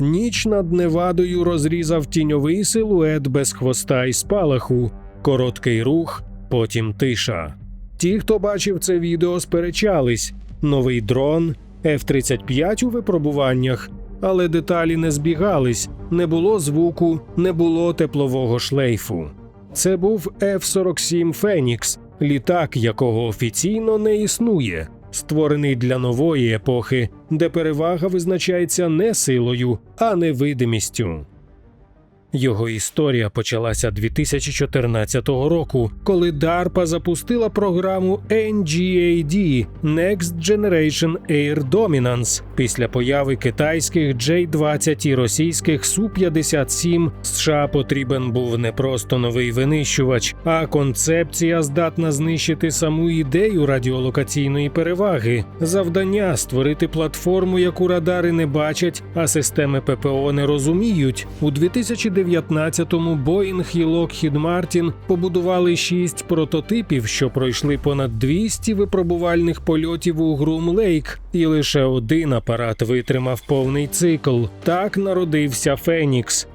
Ніч над Невадою розрізав тіньовий силует без хвоста і спалаху, короткий рух, потім тиша. Ті, хто бачив це відео, сперечались: новий дрон, F-35 у випробуваннях, але деталі не збігались, не було звуку, не було теплового шлейфу. Це був F-47 Фенікс, літак, якого офіційно не існує, створений для нової епохи, де перевага визначається не силою, а невидимістю. Його історія почалася 2014 року, коли DARPA запустила програму NGAD Next Generation Air Dominance після появи китайських J-20 і російських Су-57 США потрібен був не просто новий винищувач, а концепція здатна знищити саму ідею радіолокаційної переваги. Завдання створити платформу, яку радари не бачать, а системи ППО не розуміють. У 2019-му Boeing і Lockheed Martin побудували шість прототипів, що пройшли понад 200 випробувальних польотів у Грум Лейк, і лише один апарат витримав повний цикл. Так народився Фенікс.